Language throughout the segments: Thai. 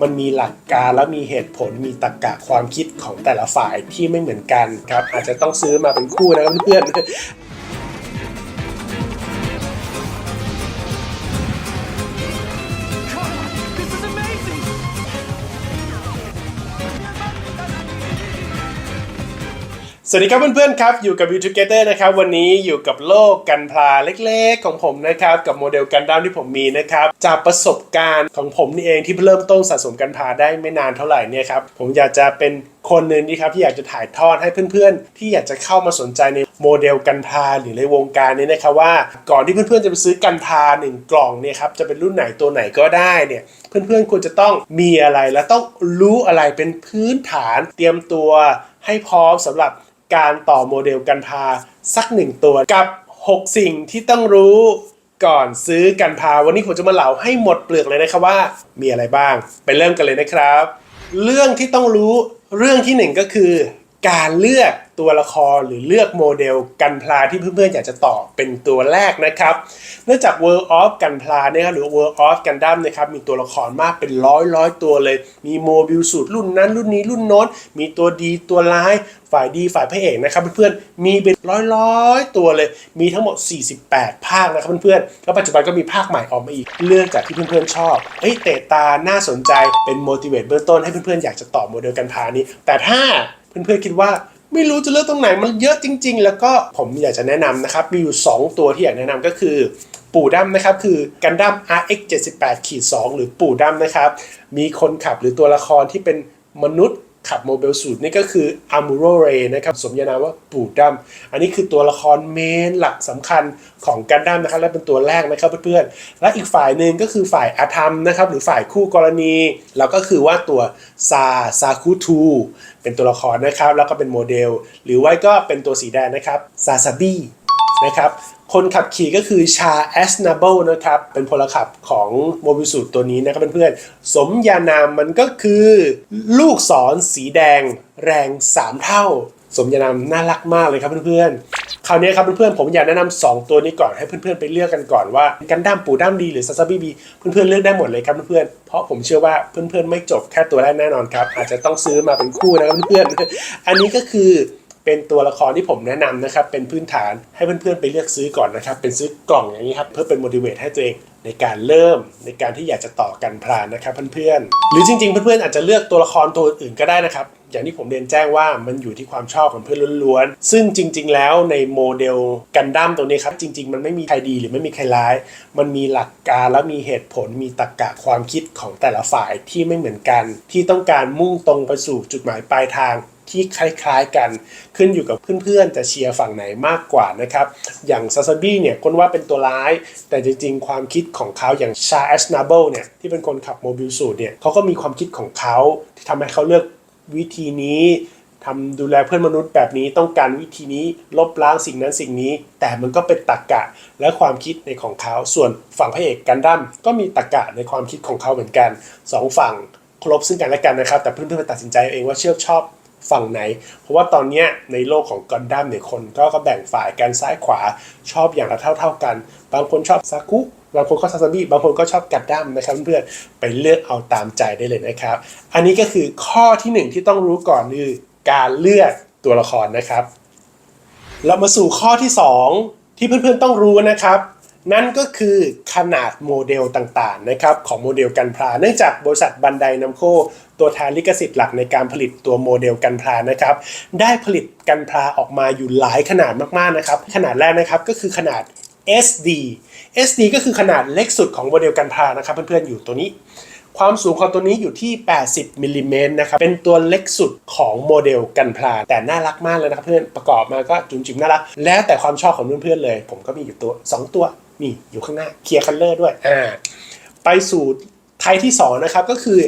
มันมีหลักการและมีเหตุผลมีตรรกะความคิดของแต่ละฝ่ายที่ไม่เหมือนกันครับอาจจะต้องซื้อมาเป็นคู่นะครับเพื่อน สวัสดีครับเพื่อนๆครับอยู่กับ View Together นะครับวันนี้อยู่กับโลกกันพลาเล็กๆ ของผมนะครับกับโมเดลกันดั้มที่ผมมีนะครับจากประสบการณ์ของผมนี่เองที่เริ่มต้นสะสมกันพลาได้ไม่นานเท่าไหร่เนี่ยครับผมอยากจะเป็นคนหนึ่งนี่ครับที่อยากจะถ่ายทอดให้เพื่อนๆ ที่อยากจะเข้ามาสนใจในโมเดลกันพลาหรือในวงการนี้นะครับว่าก่อนที่เพื่อนๆจะไปซื้อกันพลาหนึ่งกล่องเนี่ยครับจะเป็นรุ่นไหนตัวไหนก็ได้เนี่ยเพื่อนๆควรจะต้องมีอะไรและต้องรู้อะไรเป็นพื้นฐานเตรียมตัวให้พร้อมสำหรับ การต่อโมเดลกันพาสักหนึ่งตัวกับ 6 สิ่งที่ต้องรู้ก่อนซื้อกันพาวันนี้ผมจะมาเล่าให้หมดเปลือกเลยนะครับว่ามีอะไรบ้าง ไปเริ่มกันเลยนะครับ เรื่องที่ต้องรู้เรื่องที่หนึ่งก็คือ การเลือก ตัวละครหรือเลือกโมเดลกันพลาที่เพื่อนๆอยากจะต่อเป็นตัวแรกนะครับเนื่องจาก World of กันพลาเนี่ยครับหรือ World of Gundam นะครับมีตัวละครมากเป็นร้อยร้อยตัวเลย มีโมบิลสูตรรุ่นนั้นรุ่นนี้รุ่นโน้น มีตัวดีตัวร้ายฝ่ายดีฝ่ายพระเอกนะครับเพื่อนๆ มีเป็นร้อยร้อยตัวเลย มีทั้งหมด 48 ภาคนะครับเพื่อนๆ แล้วปัจจุบันก็มีภาคใหม่ออกมาอีกเรื่องจากที่เพื่อนๆชอบเอ้ยเตะตา น่าสนใจ เป็น motivate เบื้องต้นให้เพื่อนๆ อยากจะต่อโมเดลกันพานี้ แต่ถ้าเพื่อนๆ คิดว่า ไม่รู้จะเลือกตรงไหนมันเยอะจริง ๆ แล้วก็ผมอยากจะแนะนำนะครับมีอยู่ 2 ตัวที่อยากแนะนำก็คือปู่ดั้มนะครับคือกันดั้ม RX 78ขีด2หรือปู่ดั้มนะครับ มีคนขับหรือตัวละครที่เป็นมนุษย์ ขับโมเบลสูตรนี่ก็คืออามูโรเรนะครับสมญานามว่าปู่ดั้มอันนี้คือตัวละครเมนหลักสำคัญของกันดั้มนะครับและเป็นตัวแรกนะครับเพื่อนๆ และอีกฝ่ายหนึ่งก็คือฝ่ายอาธรรมนะครับหรือฝ่ายคู่กรณีแล้วก็คือว่าตัวซาซาคุทูเป็นตัวละครนะครับแล้วก็เป็นโมเดล หรือว่าก็เป็นตัวสีแดงนะครับซาซาบี นะครับ คนขับขี่ก็คือชาแอสนาเบิลนะครับ เป็นพลขับของโมบิสูตตัวนี้นะครับเพื่อนๆ สมญานามมันก็คือลูกศรสีแดงแรง 3 เท่า สมญานามน่ารักมากเลยครับเพื่อนๆ คราวนี้ครับเพื่อนๆ ผมอยากแนะนำสองตัวนี้ก่อนให้เพื่อนๆ ไปเลือกกันก่อนว่ากันดั้มปูดั้มดีหรือซาซาบิบีเพื่อนๆ เลือกได้หมดเลยครับเพื่อนๆ เพราะผมเชื่อว่าเพื่อนๆ ไม่จบแค่ตัวแรกแน่นอนครับอาจจะต้องซื้อมาเป็นคู่นะครับเพื่อนๆ อันนี้ก็คือ เป็นตัวละครที่ผมแนะนำนะครับ เป็นพื้นฐานให้เพื่อนๆไปเลือกซื้อก่อนนะครับ เป็นซื้อกล่องอย่างนี้ครับ เพื่อเป็น motivate ให้ตัวเองในการเริ่มในการที่อยากจะต่อกันพลานนะครับเพื่อนๆ หรือจริงๆ เพื่อนๆอาจจะเลือกตัวละครตัวอื่นก็ได้นะครับ อย่างที่ผมเรียนแจ้งว่ามันอยู่ที่ความชอบของเพื่อนล้วนๆ ซึ่งจริง ๆ แล้วในโมเดลกันดั้มตัวนี้ครับ จริง ๆ มันไม่มีใครดีหรือไม่มีใครร้าย มันมีหลักการและมีเหตุผลมีตรรกะความคิดของแต่ละฝ่ายที่ไม่เหมือนกัน ที่ต้องการมุ่งตรงไปสู่จุดหมายปลายทาง ที่คล้ายๆกันขึ้นอยู่กับเพื่อนๆจะเชียร์ฝั่งไหนมากกว่านะครับ อย่างซาซาบี้เนี่ยคนว่าเป็นตัวร้าย แต่จริงๆ ความคิดของเขาอย่างชาแอสนาเบิลเนี่ยที่เป็นคนขับโมบิลสูตรเนี่ยเขาก็มีความคิดของเขาที่ทำให้เขาเลือกวิธีนี้ทำดูแลเพื่อนมนุษย์แบบนี้ต้องการวิธีนี้ลบล้างสิ่งนั้นสิ่งนี้ แต่มันก็เป็นตรรกะและความคิดในของเขาส่วนฝั่งพระเอกกันดั้มก็มีตรรกะในความคิดของเขาเหมือนกันสองฝั่งครพซึ่งกันและกันนะครับ แต่เพื่อนๆไปตัดสินใจเองว่าเชื่อชอบ ฝั่งไหน เพราะว่าตอนนี้ในโลกของกันดั้มเนี่ยคนก็ก็แบ่งฝ่ายกันซ้ายขวาชอบอย่างละเท่าเท่าๆกัน บางคนชอบซากุบางคนก็ซาซาบิบางคนก็ชอบกันดั้มนะครับเพื่อนๆไปเลือกเอาตามใจได้เลยนะครับ อันนี้ก็คือข้อที่หนึ่งที่ต้องรู้ก่อนคือการเลือกตัวละครนะครับ เรามาสู่ข้อที่ 2 ที่เพื่อนๆต้องรู้นะครับ นั่นก็คือขนาดโมเดลต่างๆนะครับของโมเดลกันพลาเนื่องจากบริษัทบันไดนัมโคตัวแทนลิขสิทธิ์หลักในการผลิตตัวโมเดลกันพลานะครับได้ผลิตกันพลาออกมาอยู่หลายขนาดมากๆนะครับขนาดแรกนะครับก็คือขนาด SD SD ก็คือขนาดเล็กสุดของโมเดลกันพลานะครับเพื่อนๆอยู่ตัวนี้ ความสูงของตัวนี้อยู่ที่ 80มิลลิเมตรนะครับ เป็นตัวเล็กสุดของโมเดลกันพลาแต่น่ารักมากเลยนะครับเพื่อนประกอบมาก็จุ๋มจิ๋มน่ารัก แล้วแต่ความชอบของเพื่อนๆเลย ผมก็มีอยู่ตัว 2 ตัวนี่อยู่ข้างหน้าเคลียร์คัลเลอร์ด้วยอ่าไปสู่ไทยที่ 2 นะครับ ก็คือ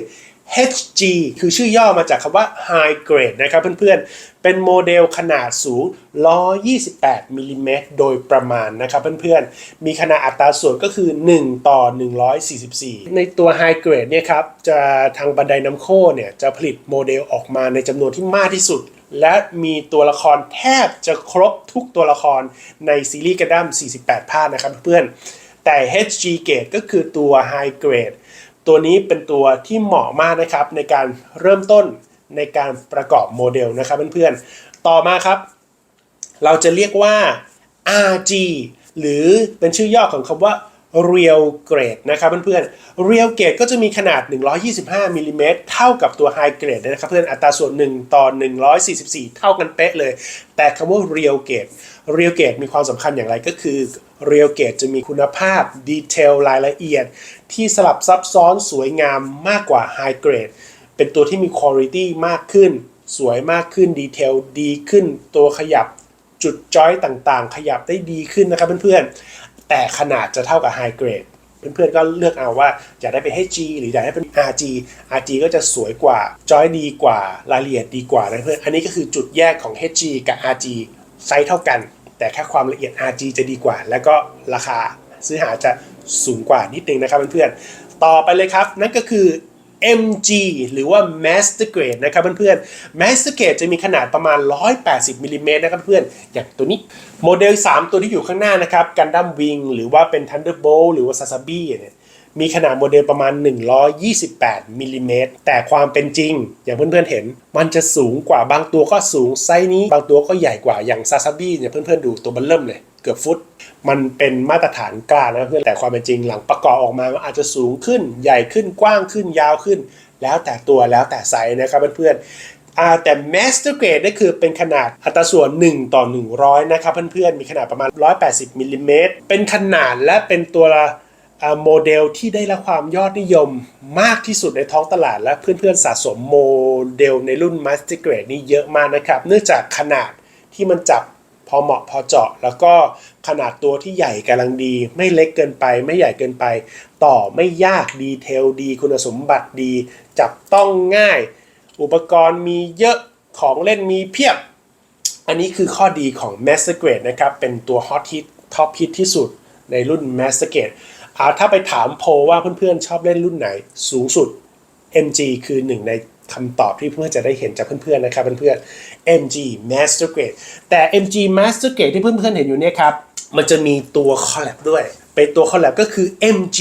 HG คือชื่อย่อมาจากคำว่า High Grade นะครับเพื่อนๆ เป็นโมเดลขนาดสูง 128มิลลิเมตรโดยประมาณนะครับเพื่อนๆ มีขนาดอัตราส่วนก็คือ 1 ต่อ 144 ในตัว High Grade เนี่ยครับ จะทางบันไดน้ำโคเนี่ย จะผลิตโมเดลออกมาในจำนวนที่มากที่สุด และมีตัวละครแทบจะครบทุกตัวละครในซีรีส์กันดั้ม48 ภาคนะครับเพื่อนๆแต่ HG Grade ก็คือตัว High Grade ตัวนี้เป็นตัวที่เหมาะมากนะครับในการเริ่มต้นในการประกอบโมเดลนะครับเพื่อนๆ ต่อมาครับ เราจะเรียกว่า RG หรือเป็นชื่อย่อของคำว่า Real Grade นะครับเพื่อนๆ Real Grade ก็จะมีขนาด 125มิลลิเมตรเท่ากับตัว High Grade นะครับเพื่อนอัตราส่วน 1 ต่อ 144 เท่ากันเป๊ะเลย แต่คำว่า Real Grade Real Grade มีความสำคัญอย่างไรก็คือ Real Grade จะมีคุณภาพดีเทลรายละเอียด ที่สลับซับซ้อนสวยงามมากกว่า High Grade เป็นตัวที่มีคุณภาพมากขึ้น สวยมากขึ้นดีเทลดีขึ้นตัวขยับจุดจอยต่างๆ ขยับได้ดีขึ้นนะครับเพื่อนๆ แต่ขนาดจะเท่ากับ High Grade เพื่อนๆก็เลือกเอาว่าอยากได้เป็น HG หรืออยากได้เป็น RG RG ก็จะสวยกว่า จอยดีกว่ารายละเอียดดีกว่านะเพื่อนอันนี้ก็คือจุดแยกของ HG กับ RG ไซส์เท่ากัน แต่แค่ความละเอียด RG จะดีกว่า แล้วก็ราคาซื้อหาจะสูงกว่านิดนึงนะครับเพื่อนๆต่อไปเลยครับ นั่นก็คือ MG หรือว่า Master Grade นะครับเพื่อนๆ Master Grade จะมีขนาดประมาณ 180มิลลิเมตรนะครับเพื่อนอย่างตัวนี้ โมเดล 3 ตัวที่อยู่ข้างหน้านะครับ Gundam Wing หรือว่าเป็น Thunderbolt หรือว่า Sasabi เนี่ยมีขนาดโมเดลประมาณ 128มิลลิเมตรแต่ความเป็นจริง อย่างเพื่อนๆเห็น มันจะสูงกว่าบางตัวก็สูงไซส์นี้ บางตัวก็ใหญ่กว่าอย่าง Sasabi เนี่ยเพื่อนๆดูตัวมันเริ่มเลย เกือบฟุต มันเป็นมาตรฐานกลางนะเพื่อนแต่ความเป็นจริงหลังประกอบออกมาอาจจะสูงขึ้นใหญ่ขึ้นกว้างขึ้นยาวขึ้น แล้วแต่ตัวแล้วแต่ไซส์นะครับเพื่อนๆอ่าแต่ Master Grade นี่คือเป็นขนาดอัตราส่วน 1 ต่อ 100 นะครับเพื่อนๆ มีขนาดประมาณ 180มิลลิเมตรเป็นขนาดและเป็นตัวโมเดลที่ได้รับความยอดนิยมมากที่สุดในท้องตลาด และเพื่อนๆ สะสมโมเดลในรุ่น Master Grade นี่เยอะมากนะครับ เนื่องจากขนาดที่มันจับ พอเหมาะพอเจาะ แล้วก็ขนาดตัวที่ใหญ่กำลังดี ไม่เล็กเกินไป ไม่ใหญ่เกินไป ต่อไม่ยากดีเทลดี คุณสมบัติดี จับต้องง่าย อุปกรณ์มีเยอะของเล่นมีเพียบ อันนี้คือข้อดีของ Master Grade นะครับ เป็นตัว Hot Hit Top Hit ที่สุดในรุ่น Master Grade อ่าถ้าไปถามโพลว่าเพื่อนๆชอบเล่นรุ่นไหนสูงสุด MG คือหนึ่งใน คำตอบที่เพื่อนจะได้เห็นจากเพื่อนๆนะครับเพื่อนๆ MG Master Grade แต่ MG Master Grade ที่เพื่อนๆเห็นอยู่เนี่ยครับมันจะมีตัว collab ด้วย เป็นตัว collab ก็คือ MG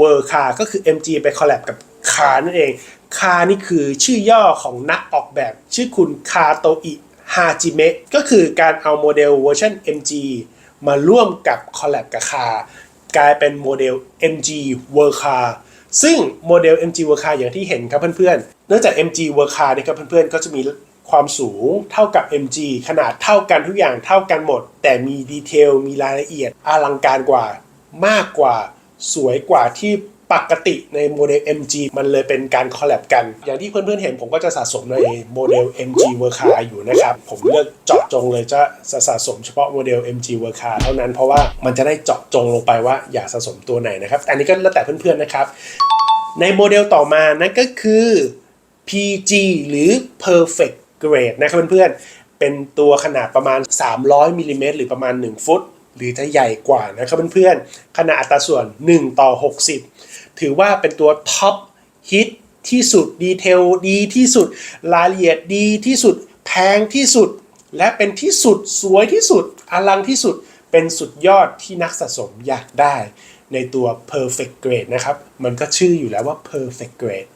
World Car ก็คือ MG ไป collab กับ Car นั่นเอง Car นี่คือชื่อย่อของนักออกแบบ ชื่อคุณคาโตอิฮาจิเมะก็คือการเอาโมเดลเวอร์ชัน MG มาร่วมกับ collab กับ Car กลายเป็นโมเดล MG World Car ซึ่งโมเดล MG w o r k Car อย่างที่เห็นครับเพื่อนๆ เนื่องจาก MG w o r k Car นะครับเพื่อนๆ ก็จะมีความสูงเท่ากับ MG ขนาดเท่ากันทุกอย่างเท่ากันหมด แต่มีดีเทลมีรายละเอียดอลังการกว่า มากกว่าสวยกว่าที่ ปกติในโมเดล MG มันเลยเป็นการคอลแลบกัน อย่างที่เพื่อนๆเห็นผมก็จะสะสมในโมเดล MG World Car อยู่นะครับ ผมเลือกเจาะจงเลยจะสะสมเฉพาะโมเดล MG World Car เท่านั้นเพราะว่ามันจะได้เจาะจงลงไปว่าอยากสะสมตัวไหนนะครับอันนี้ก็แล้วแต่เพื่อนๆนะครับ ในโมเดลต่อมานั่นก็คือ PG หรือ Perfect Grade นะครับเพื่อนๆเป็นตัวขนาดประมาณ 300มิลลิเมตรหรือประมาณ 1 ฟุต หรือจะใหญ่กว่านะครับเพื่อนๆขนาดอัตราส่วน 1 ต่อ 60 ถือว่าเป็นตัวท็อปฮิตที่สุดดีเทลดีที่สุดรายละเอียดดีที่สุดแพงที่สุด และเป็นที่สุดสวยที่สุดอลังที่สุดเป็นสุดยอดที่นักสะสมอยากได้ ในตัว perfect grade นะครับ มันก็ชื่ออยู่แล้วว่า perfect grade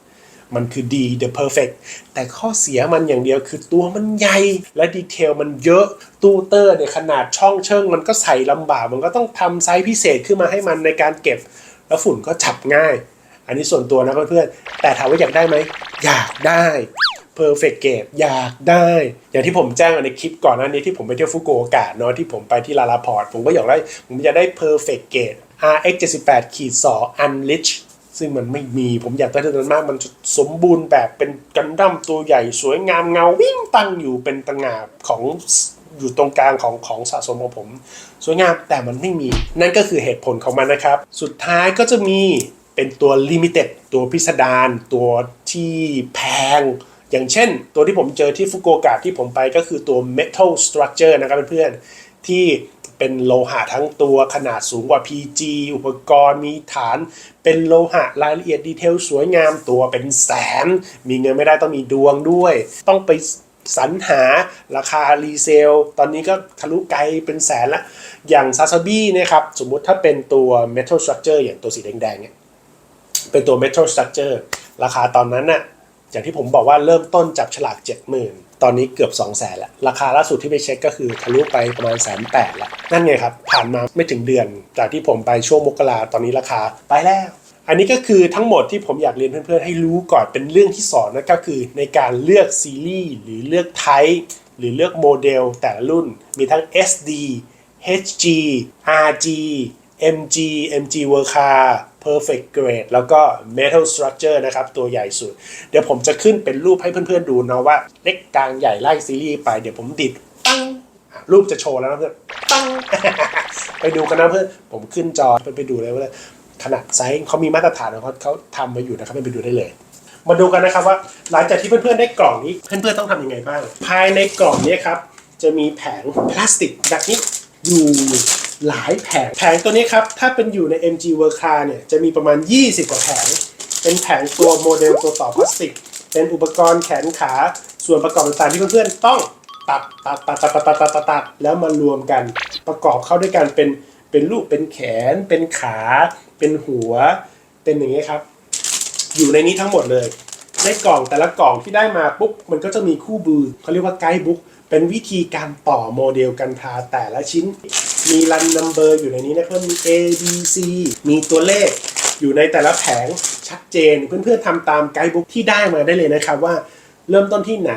มันคือดี the perfect แต่ข้อเสียมันอย่างเดียวคือตัวมันใหญ่และดีเทลมันเยอะตู้เตอร์เนี่ยขนาดช่องเชิงมันก็ใส่ลำบากมันก็ต้องทำไซส์พิเศษขึ้นมาให้มันในการเก็บ แล้วฝุ่นก็จับง่าย อันนี้ส่วนตัวนะเพื่อนๆแต่ถามว่าอยากได้ไหมอยากได้ perfect grade อยากได้ อย่างที่ผมแจ้งในคลิปก่อนหน้านี้ที่ผมไปเที่ยวฟุกุโอกะเนาะที่ผมไปที่ลาลาพอร์ตผมก็อยากได้ผมอยากได้ perfect grade RX 78ขีด2 unleash ซึ่งมันไม่มีผมอยากได้เท่านั้นมาก มันสมบูรณ์แบบเป็นกันดั้มตัวใหญ่สวยงามเงาวิ่งตั้งอยู่เป็นตะงาบของอยู่ตรงกลางของของสะสมของผม สวยงามแต่มันไม่มี นั่นก็คือเหตุผลของมันนะครับ สุดท้ายก็จะมีเป็นตัวลิมิเต็ดตัวพิสดารตัวที่แพง อย่างเช่น ตัวที่ผมเจอที่ฟุกุโอกะที่ผมไปก็คือตัว metal structure นะครับเพื่อนๆที่ เป็นโลหะทั้งตัวขนาดสูงกว่า PG อุปกรณ์มีฐาน เป็นโลหะรายละเอียดดีเทลสวยงามตัวเป็นแสน มีเงินไม่ได้ต้องมีดวงด้วย ต้องไปสรรหาราคารีเซล ตอนนี้ก็ทะลุไกลเป็นแสนละ อย่างซาซาบิเนี่ยครับ สมมุติถ้าเป็นตัว metal structure อย่างตัวสีแดงๆเนี่ยเป็นตัว Metal Structure ราคาตอนนั้นน่ะอย่างที่ผมบอกว่าเริ่มต้นจับฉลาก 70,000 ตอนนี้เกือบ2 0 0 0 0 0ละราคาล่าสุดที่ไปเช็คก็คือทะลุไปประมาณแสนแปดละนั่นไงครับ ผ่านมาไม่ถึงเดือน จากที่ผมไปช่วงมกราตอนนี้ราคาไปแล้ว อันนี้ก็คือทั้งหมดที่ผมอยากเรียนเพื่อนๆให้รู้ก่อนเป็นเรื่องที่สอนนะก็คือในการเลือกซีรีส์หรือเลือกไทป์หรือเลือกโมเดลแต่ละรุ่นมีทั้ง SD HG RG MG MG Worka Perfect Grade แล้วก็ Metal Structure นะครับตัวใหญ่สุด เดี๋ยวผมจะขึ้นเป็นรูปให้เพื่อนๆดูนะว่าเล็กกลางใหญ่ไล่ซีรีส์ไป เดี๋ยวผมดิดปังอะรูปจะโชว์แล้วนะเพื่อนปังไปดูกันนะเพื่อนผมขึ้นจอไปไปดูเลยว่าขนาดไซส์เขามีมาตรฐานของเขาเขาทำมาอยู่นะครับไปดูได้เลยมาดูกันนะครับว่าหลังจากที่เพื่อนๆได้กล่องนี้เพื่อนๆต้องทำยังไงบ้าง ภายในกล่องนี้ครับจะมีแผงพลาสติกแบบนี้อยู่ หลายแผง แผงตัวนี้ครับ ถ้าเป็นอยู่ใน MG Work Car เนี่ย จะมีประมาณ 20 กว่าแผง เป็นแผงตัวโมเดลตัวต่อพลาสติก เป็นอุปกรณ์แขนขา ส่วนประกอบต่างๆที่เพื่อนๆต้องตัดตัดตัดตัดตัดตัดตัดตัดตดแล้วมารวมกัน ประกอบเข้าด้วยกันเป็นเป็นรูปเป็นแขน เป็นขา เป็นหัว เป็นอย่างนี้ครับ อยู่ในนี้ทั้งหมดเลยในกล่องแต่ละกล่องที่ได้มาปุ๊บมันก็จะมีคู่มือเขาเรียกว่าไกด์บุ๊กเป็นวิธีการต่อโมเดลกันพาแต่ละชิ้น มีรันนัมเบอร์อยู่ในนี้นะครับ มี A B C มีตัวเลขอยู่ในแต่ละแผงชัดเจน เพื่อนๆทำตามไกด์บุ๊กที่ได้มาได้เลยนะครับว่าเริ่มต้นที่ไหน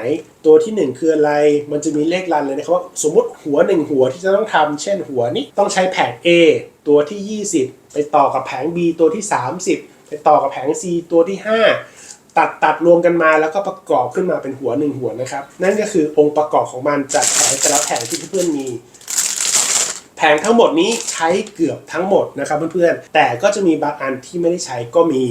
ตัวที่ 1 คืออะไร มันจะมีเลขรันเลยนะครับว่าสมมติหัว 1 หัวที่จะต้องทำเช่นหัวนี้ต้องใช้แผง A ตัวที่ 20 ไปต่อกับแผง B ตัวที่ 30 ไปต่อกับแผง C ตัวที่ 5 ตัดตัดรวมกันมาแล้วก็ประกอบขึ้นมาเป็นหัวหนึ่งหัวนะครับ นั่นก็คือองค์ประกอบของมันจากแผงแต่ละแผงที่เพื่อนๆมี แผงทั้งหมดนี้ใช้เกือบทั้งหมดนะครับเพื่อนๆ แต่ก็จะมีบางอันที่ไม่ได้ใช้ก็มี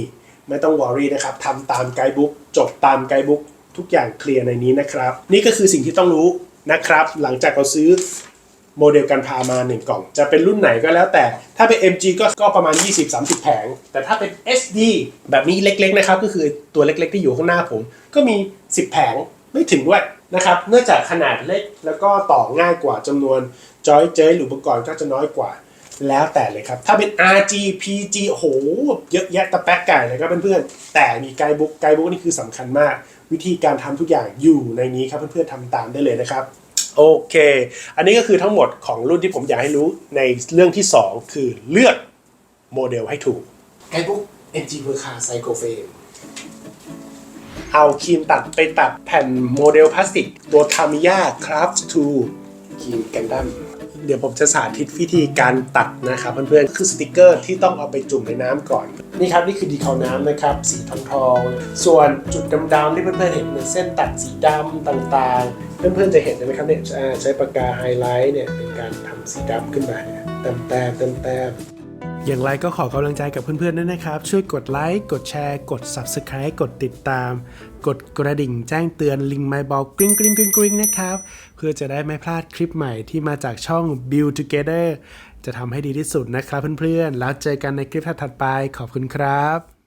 ไม่ต้องวอรี่นะครับทำตามไกด์บุ๊กจบตามไกด์บุ๊กทุกอย่างเคลียร์ในนี้นะครับ นี่ก็คือสิ่งที่ต้องรู้นะครับ หลังจากเราซื้อโมเดลกันพามา 1 กล่อง จะเป็นรุ่นไหนก็แล้วแต่ ถ้าเป็น MG ก็ก็ประมาณ 20-30 แผง แต่ถ้าเป็น SD แบบนี้เล็กๆนะครับ ก็คือตัวเล็กๆที่อยู่ข้างหน้าผม ก็มี 10 แผงไม่ถึงด้วยนะครับ เนื่องจากขนาดเล็กแล้วก็ต่อง่ายกว่าจำนวน จอยเจยหรืออุปกรณ์ก็จะน้อยกว่า แล้วแต่เลยครับ ถ้าเป็น RG PG โอ้โหเยอะแยะตะแป๊กไก่เลยครับเพื่อนๆ แต่มีไกด์บุ๊กไกด์บุ๊กนี่คือสำคัญมาก วิธีการทำทุกอย่างอยู่ในนี้ครับเพื่อนๆทำตามได้เลยนะครับโอเค อันนี้ก็คือทั้งหมดของรุ่นที่ผมอยากให้รู้ในเรื่องที่ 2 คือเลือกโมเดลให้ถูก ไกด์บุ๊ก NG v e r c a Psycho Frame เอาครีมตัดไปตัดแผ่นโมเดลพลาสติกตัว Tamiya Craft 2ครีมกันดั้ม เดี๋ยวผมจะสาธิตวิธีการตัดนะครับเพื่อนๆคือสติกเกอร์ที่ต้องเอาไปจุ่มในน้ำก่อน นี่ครับนี่คือดีคอลน้ำนะครับ สีทองทองส่วนจุดดำๆที่เพื่อนๆเห็นเป็นเส้นตัดสีดำต่างๆ เพื่อนๆจะเห็นใช่ไหมครับเนี่ยใช้ปากกาไฮไลท์เนี่ยเป็นการทำสีดำขึ้นมาเนี่ยแต้มแต้มแต้มแต้ม อย่างไรก็ขอกำลังใจกับเพื่อนๆด้วยนะครับ ช่วยกดไลค์ กดแชร์ กด Subscribe กดติดตาม กดกระดิ่งแจ้งเตือนลิงไมบอลกริ๊งกริ๊งกริ๊งกริ๊งนะครับ เพื่อจะได้ไม่พลาดคลิปใหม่ที่มาจากช่อง Build Together จะทำให้ดีที่สุดนะครับเพื่อนๆ แล้วเจอกันในคลิปถัดๆไป ขอบคุณครับ